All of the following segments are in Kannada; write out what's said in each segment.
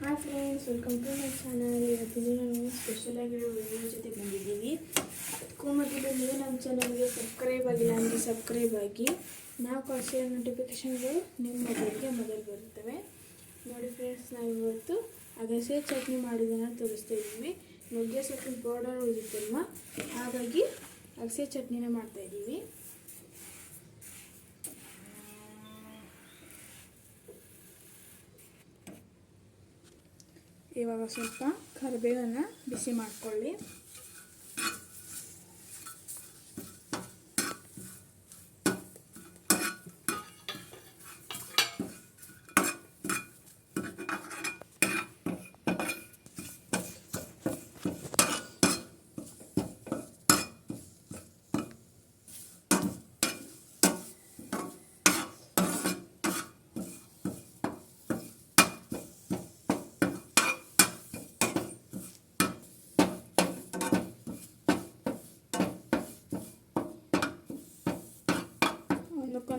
Hi friends welcome to my channel ಇವತ್ತಿನ ನಾವು ಸ್ಪೆಷಲ್ ಆಗಿರೋ ವಿಡಿಯೋ ಜೊತೆ ಬಂದಿದ್ದೀವಿ. ಅದಕ್ಕೂ ನೀವು ನಮ್ಮ ಚಾನಲ್ಗೆ ಸಬ್ಸ್ಕ್ರೈಬ್ ಆಗಿಲ್ಲ ಅಂದರೆ ಸಬ್ಸ್ಕ್ರೈಬ್ ಆಗಿ. ನಾವು ಕಳಿಸಿರೋ ನೋಟಿಫಿಕೇಷನ್ಗಳು ನಿಮ್ಮ ಮೊಬೈಲ್ಗೆ ಮೊದಲು ಬರುತ್ತವೆ. ನೋಡಿ ಫ್ರೆಂಡ್ಸ್ ನಾವು ಇವತ್ತು ಅಗಸೆ ಚಟ್ನಿ ಮಾಡೋದನ್ನು ತೋರಿಸ್ತಾ ಇದ್ದೀವಿ. ನುಗ್ಗೆ ಸೊಪ್ಪಿನ ಪೌಡರ್ ಉಳಿದಿತ್ತಲ್ವ ಹಾಗಾಗಿ ಅಗಸೆ ಚಟ್ನಿನ ಮಾಡ್ತಾ ಇವಾಗ ಸ್ವಲ್ಪ ಕರಿಬೇವನ್ನು ಬಿಸಿ ಮಾಡಿಕೊಳ್ಳಿ.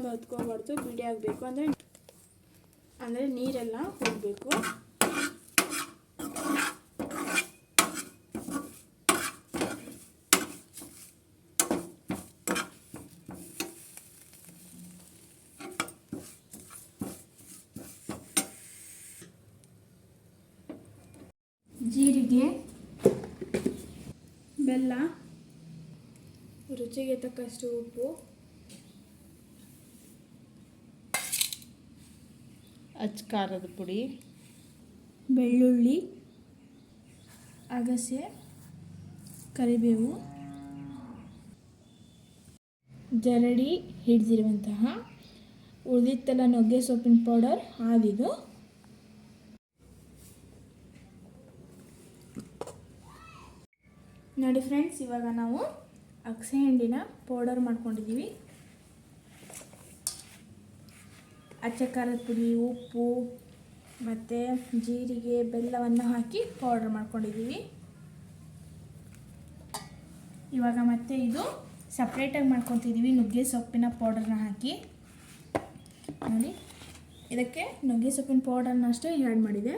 ಒಂದಕ್ಕೊಂದು ಹತ್ಕೋಬಾರ್ದು ಬಿಡಿ ಆಗಬೇಕು. ಅಂದರೆ ಅಂದರೆ ನೀರೆಲ್ಲ ಹೋಗಬೇಕು. ಜೀರಿಗೆ ಬೆಲ್ಲ ರುಚಿಗೆ ತಕ್ಕಷ್ಟು ಉಪ್ಪು. ಅಚ್ಚ ಖಾರದ ಪುಡಿ, ಬೆಳ್ಳುಳ್ಳಿ, ಅಗಸೆ, ಕರಿಬೇವು, ಜರಡಿ ಹಿಡಿದಿರುವಂತಹ ಉಳಿದಿತ್ತಲ್ಲ ನುಗ್ಗೆ ಸೊಪ್ಪಿನ ಪೌಡರ್ ಆದಿದು ನೋಡಿ ಫ್ರೆಂಡ್ಸ್, ಇವಾಗ ನಾವು ಅಗಸೆ ಹಿಂಡಿನ ಪೌಡರ್ ಮಾಡ್ಕೊಂಡಿದ್ದೀವಿ. ಅಚ್ಚ ಖಾರದ ಪುಡಿ, ಉಪ್ಪು ಮತ್ತು ಜೀರಿಗೆ, ಬೆಲ್ಲವನ್ನು ಹಾಕಿ ಪೌಡ್ರ್ ಮಾಡ್ಕೊಂಡಿದ್ದೀವಿ. ಇವಾಗ ಮತ್ತೆ ಇದು ಸಪ್ರೇಟಾಗಿ ಮಾಡ್ಕೊತಿದ್ದೀವಿ. ನುಗ್ಗೆ ಸೊಪ್ಪಿನ ಪೌಡರ್ನ ಹಾಕಿ. ನೋಡಿ, ಇದಕ್ಕೆ ನುಗ್ಗೆ ಸೊಪ್ಪಿನ ಪೌಡರ್ನ ಅಷ್ಟೇ ಆ್ಯಡ್ ಮಾಡಿದೆ.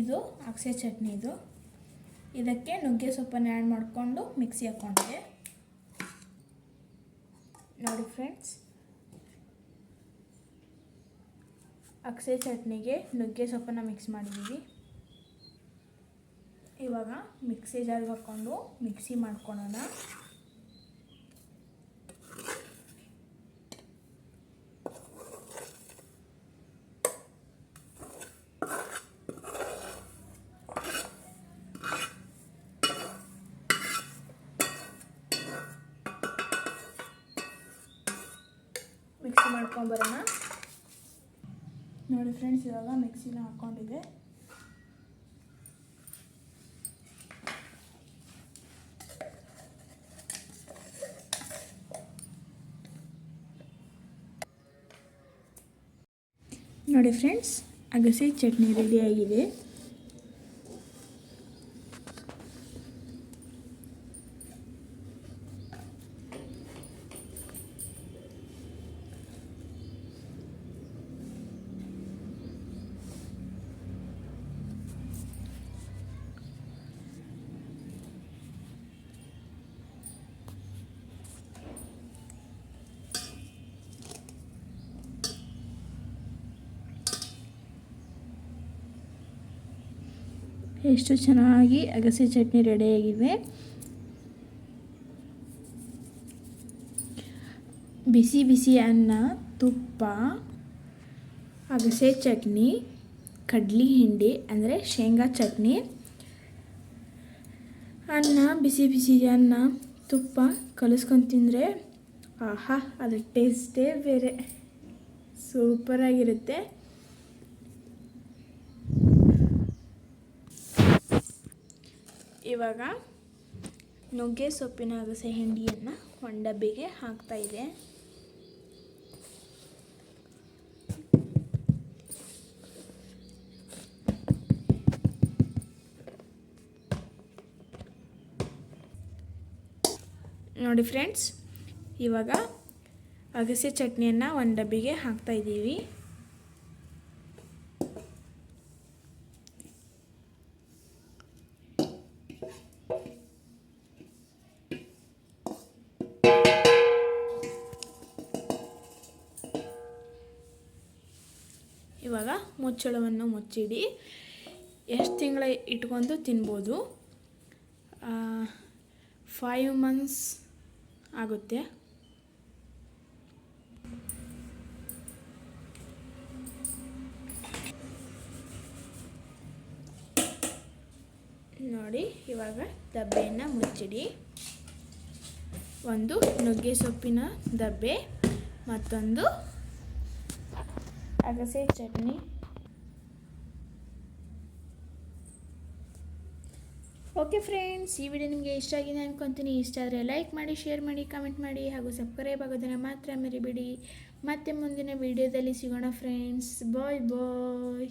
ಇದು ಅಕ್ಸೆ ಚಟ್ನಿ ಇದು. ಇದಕ್ಕೆ ನುಗ್ಗೆ ಸೊಪ್ಪನ್ನು ಆ್ಯಡ್ ಮಾಡಿಕೊಂಡು ಮಿಕ್ಸಿ ಹಾಕ್ಕೊಂಡಿದೆ ನೋಡಿ ಫ್ರೆಂಡ್ಸ್ ಅಕ್ಸೆ ಚಟ್ನಿಗೆ ನುಗ್ಗೆ ಸೊಪ್ಪನ್ನು ಮಿಕ್ಸ್ ಮಾಡಿದ್ದೀವಿ. ಇವಾಗ ಮಿಕ್ಸಿ ಜಾರ್ಗೆ ಹಾಕ್ಕೊಂಡು ಮಿಕ್ಸಿ ಮಾಡ್ಕೊಳೋಣ ಮಿಕ್ಸಿ ಮಾಡ್ಕೊಂಬರೋಣ ನೋಡಿ ಫ್ರೆಂಡ್ಸ್ ಇವಾಗ ಮಿಕ್ಸಿನ ಹಾಕ್ಕೊಂಡಿದೆ ನೋಡಿ ಫ್ರೆಂಡ್ಸ್ ಅಗಸೆ ಚಟ್ನಿ ರೆಡಿಯಾಗಿದೆ ಎಷ್ಟು ಚೆನ್ನಾಗಿ ಅಗಸೆ ಚಟ್ನಿ ರೆಡಿಯಾಗಿವೆ ಬಿಸಿ ಬಿಸಿ ಅನ್ನ, ತುಪ್ಪ, ಅಗಸೆ ಚಟ್ನಿ, ಕಡ್ಲಿ ಹಿಂಡಿ ಅಂದರೆ ಶೇಂಗಾ ಚಟ್ನಿ, ಅನ್ನ, ಬಿಸಿ ಬಿಸಿ ಅನ್ನ, ತುಪ್ಪ ಕಲಿಸ್ಕೊಂಡು ತಿಂದರೆ ಆಹಾ ಅದ್ರ ಟೇಸ್ಟೇ ಬೇರೆ. ಸೂಪರಾಗಿರುತ್ತೆ ಇವಾಗ ನುಗ್ಗೆ ಸೊಪ್ಪಿನ ಅಗಸೆ ಹಿಂಡಿಯನ್ನು ಒಂದು ಡಬ್ಬಿಗೆ ಹಾಕ್ತಾಯಿದೆ ನೋಡಿ ಫ್ರೆಂಡ್ಸ್, ಇವಾಗ ಅಗಸೆ ಚಟ್ನಿಯನ್ನು ಒಂದು ಡಬ್ಬಿಗೆ ಹಾಕ್ತಾ ಇವಾಗ ಮುಚ್ಚಳವನ್ನು ಮುಚ್ಚಿಡಿ. ಎಷ್ಟು ತಿಂಗಳ ಇಟ್ಕೊಂಡು ತಿನ್ಬೋದು? ಫೈವ್ ಮಂತ್ಸ್ ಆಗುತ್ತೆ. ನೋಡಿ, ಇವಾಗ ದಬ್ಬೆಯನ್ನು ಮುಚ್ಚಿಡಿ. ಒಂದು ನುಗ್ಗೆ ಸೊಪ್ಪಿನ ದಬ್ಬೆ, ಮತ್ತೊಂದು ಅಗಸೆ ಚಟ್ನಿ. ಓಕೆ ಫ್ರೆಂಡ್ಸ್ ಈ ವಿಡಿಯೋ ನಿಮಗೆ ಇಷ್ಟ ಆಗಿದೆ ಅಂದ್ಕೊತೀನಿ ಇಷ್ಟ ಆದರೆ ಲೈಕ್ ಮಾಡಿ ಶೇರ್ ಮಾಡಿ ಕಮೆಂಟ್ ಮಾಡಿ, ಹಾಗೂ ಸಬ್ಸ್ಕ್ರೈಬ್ ಆಗೋದನ್ನು ಮಾತ್ರ ಮರಿಬೇಡಿ. ಮತ್ತೆ ಮುಂದಿನ ವಿಡಿಯೋದಲ್ಲಿ ಸಿಗೋಣ ಫ್ರೆಂಡ್ಸ್ ಬಾಯ್ ಬಾಯ್